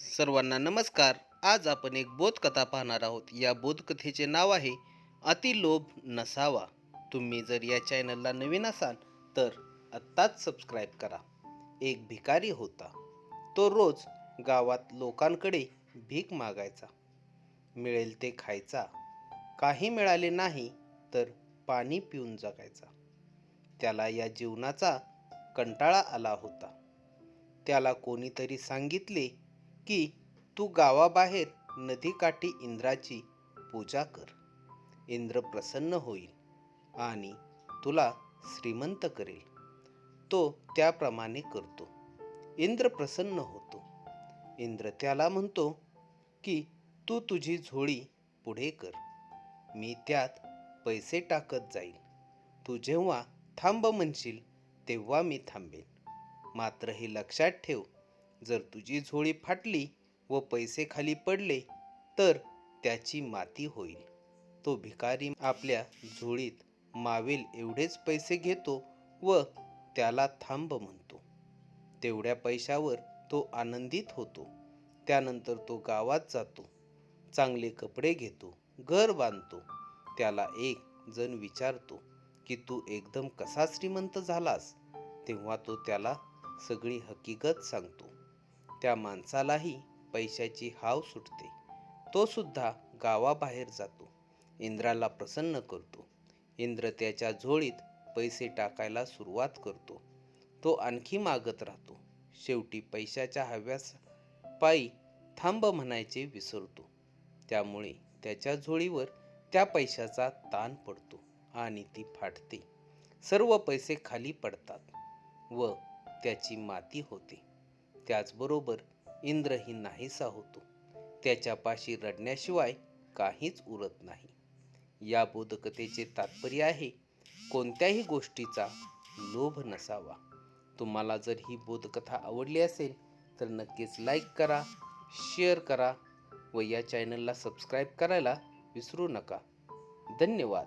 सर्वांना नमस्कार. आज आपण एक बोधकथा पाहणार आहोत. या बोधकथेचे नाव आहे अतिलोभ नसावा. तुम्ही जर या चॅनलला नवीन असाल तर आत्ताच सबस्क्राईब करा. एक भिकारी होता. तो रोज गावात लोकांकडे भीक मागायचा. मिळेल ते खायचा. काही मिळाले नाही तर पाणी पिऊन जगायचा. त्याला या जीवनाचा कंटाळा आला होता. त्याला कोणीतरी सांगितले की तू गावाबाहेर नदीकाठी इंद्राची पूजा कर. इंद्र प्रसन्न होईल आणि तुला श्रीमंत करेल. तो त्याप्रमाणे करतो. इंद्र प्रसन्न होतो. इंद्र त्याला म्हणतो की तू तुझी झोळी पुढे कर. मी त्यात पैसे टाकत जाईल. तू जेव्हा थांब म्हणशील तेव्हा मी थांबेन. मात्र हे लक्षात ठेव जर तुझी झोळी फाटली व पैसे खाली पडले तर त्याची माती होईल. तो भिकारी आपल्या झोळीत मावेल एवढेच पैसे घेतो व त्याला थांब म्हणतो. तेवढ्या पैशावर तो आनंदित होतो. त्यानंतर तो गावात जातो. चांगले कपडे घेतो घर बांधतो. त्याला एक जण विचारतो की तू एकदम कसा श्रीमंत झालास? तेव्हा तो त्याला सगळी हकीकत सांगतो. त्या माणसालाही पैशाची हाव सुटते. तो सुद्धा गावाबाहेर जातो. इंद्राला प्रसन्न करतो. इंद्र त्याच्या झोळीत पैसे टाकायला सुरुवात करतो. तो आणखी मागत राहतो. शेवटी पैशाच्या हव्यास पायी थांब म्हणायचे विसरतो. त्यामुळे त्याच्या झोळीवर त्या पैशाचा ताण पडतो आणि ती फाटते. सर्व पैसे खाली पडतात व त्याची माती होते. त्याचबरोबर इंद्रही नाहीसा होतो. त्याच्यापाशी रडण्याशिवाय काहीच उरत नाही. या बोधकथेचे तात्पर्य आहे कोणत्याही गोष्टीचा लोभ नसावा. तुम्हाला जर ही बोधकथा आवडली असेल तर नक्कीच लाईक करा शेअर करा व या चॅनलला सबस्क्राईब करायला विसरू नका. धन्यवाद.